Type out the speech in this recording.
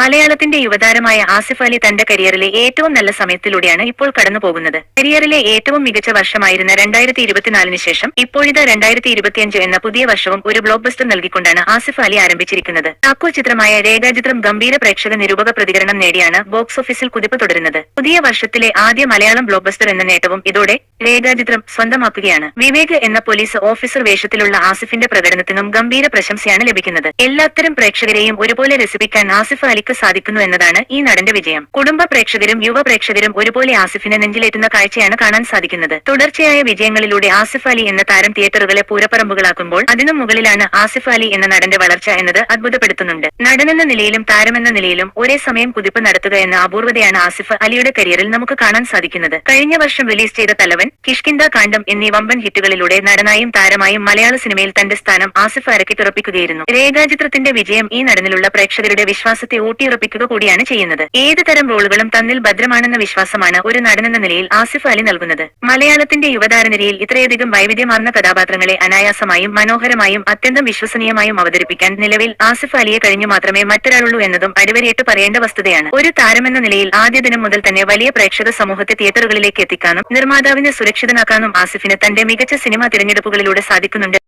മലയാളത്തിന്റെ യുവതാരമായ ആസിഫ് അലി തന്റെ കരിയറിലെ ഏറ്റവും നല്ല സമയത്തിലൂടെയാണ് ഇപ്പോൾ കടന്നു പോകുന്നത്. കരിയറിലെ ഏറ്റവും മികച്ച വർഷമായിരുന്ന രണ്ടായിരത്തി ഇരുപത്തിനാലിന് ശേഷം ഇപ്പോഴിത് രണ്ടായിരത്തി ഇരുപത്തിയഞ്ച് എന്ന പുതിയ വർഷവും ഒരു ബ്ലോക്ക് ബസ്റ്റർ നൽകിക്കൊണ്ടാണ് ആസിഫ് അലി ആരംഭിച്ചിരിക്കുന്നത്. താക്കോ ചിത്രമായ രേഖാചിത്രം ഗംഭീര പ്രേക്ഷക നിരൂപക പ്രതികരണം നേടിയാണ് ബോക്സ് ഓഫീസിൽ കുതിപ്പ് തുടരുന്നത്. പുതിയ വർഷത്തിലെ ആദ്യ മലയാളം ബ്ലോക്ക് ബസ്റ്റർ എന്ന നേട്ടവും ഇതോടെ രേഖാചിത്രം സ്വന്തമാക്കുകയാണ്. വിവേക് എന്ന പോലീസ് ഓഫീസർ വേഷത്തിലുള്ള ആസിഫിന്റെ പ്രകടനത്തിനും ഗംഭീര പ്രശംസയാണ് ലഭിക്കുന്നത്. എല്ലാത്തരം പ്രേക്ഷകരെയും ഒരുപോലെ രസിപ്പിക്കാൻ ആസിഫ് അലിക്ക് സാധിക്കുന്നു എന്നതാണ് ഈ നടന്റെ വിജയം. കുടുംബ പ്രേക്ഷകരും യുവ പ്രേക്ഷകരും ഒരുപോലെ ആസിഫിനെ നെഞ്ചിലേറ്റുന്ന കാഴ്ചയാണ് കാണാൻ സാധിക്കുന്നത്. തുടർച്ചയായ വിജയങ്ങളിലൂടെ ആസിഫ് അലി എന്ന താരം തിയേറ്ററുകളെ പൂരപ്പറമ്പുകളാക്കുമ്പോൾ അതിനു മുകളിലാണ് ആസിഫ് അലി എന്ന നടന്റെ വളർച്ച എന്നത് അത്ഭുതപ്പെടുത്തുന്നുണ്ട്. നടനെന്ന നിലയിലും താരമെന്ന നിലയിലും ഒരേ സമയം കുതിപ്പ് നടത്തുക എന്ന അപൂർവതയാണ് ആസിഫ് അലിയുടെ കരിയറിൽ നമുക്ക് കാണാൻ സാധിക്കുന്നത്. കഴിഞ്ഞ വർഷം റിലീസ് ചെയ്ത തലവൻ കിഷ്കിന്ദ കാണ്ഡം എന്നീ വമ്പൻ ഹിറ്റുകളിലൂടെ നടനായും താരമായും മലയാള സിനിമയിൽ തന്റെ സ്ഥാനം ആസിഫ് അരക്കിട്ടുറപ്പിക്കുകയായിരുന്നു രേഖാചിത്രത്തിന്റെ വിജയം ഈ നടനിലുള്ള പ്രേക്ഷകരുടെ വിശ്വാസത്തെ ഊട്ടിയുറപ്പിക്കുക കൂടിയാണ് ചെയ്യുന്നത്. ഏത് തരം റോളുകളും തന്നിൽ ഭദ്രമാണെന്ന വിശ്വാസമാണ് ഒരു നടനെന്ന നിലയിൽ ആസിഫ് അലി നൽകുന്നത്. മലയാളത്തിന്റെ യുവതാരനിരയിൽ ഇത്രയധികം വൈവിധ്യമാർന്ന കഥാപാത്രങ്ങളെ അനായാസമായും മനോഹരമായും അത്യന്തം വിശ്വസനീയമായും അവതരിപ്പിക്കാൻ നിലവിൽ ആസിഫ് അലിയെ കഴിഞ്ഞു മാത്രമേ മറ്റൊരാളുള്ളൂ എന്നതും അടിവരയിട്ട് പറയേണ്ട വസ്തുതയാണ്. ഒരു താരമെന്ന നിലയിൽ ആദ്യ ദിനം മുതൽ തന്നെ വലിയ പ്രേക്ഷക സമൂഹത്തെ തിയേറ്ററുകളിലേക്ക് എത്തിക്കാനും നിർമ്മാതാവിനെ സുരക്ഷിതനാക്കാനും ആസിഫിന് തന്റെ മികച്ച സിനിമാ തിരഞ്ഞെടുപ്പുകളിലൂടെ സാധിക്കുന്നുണ്ട്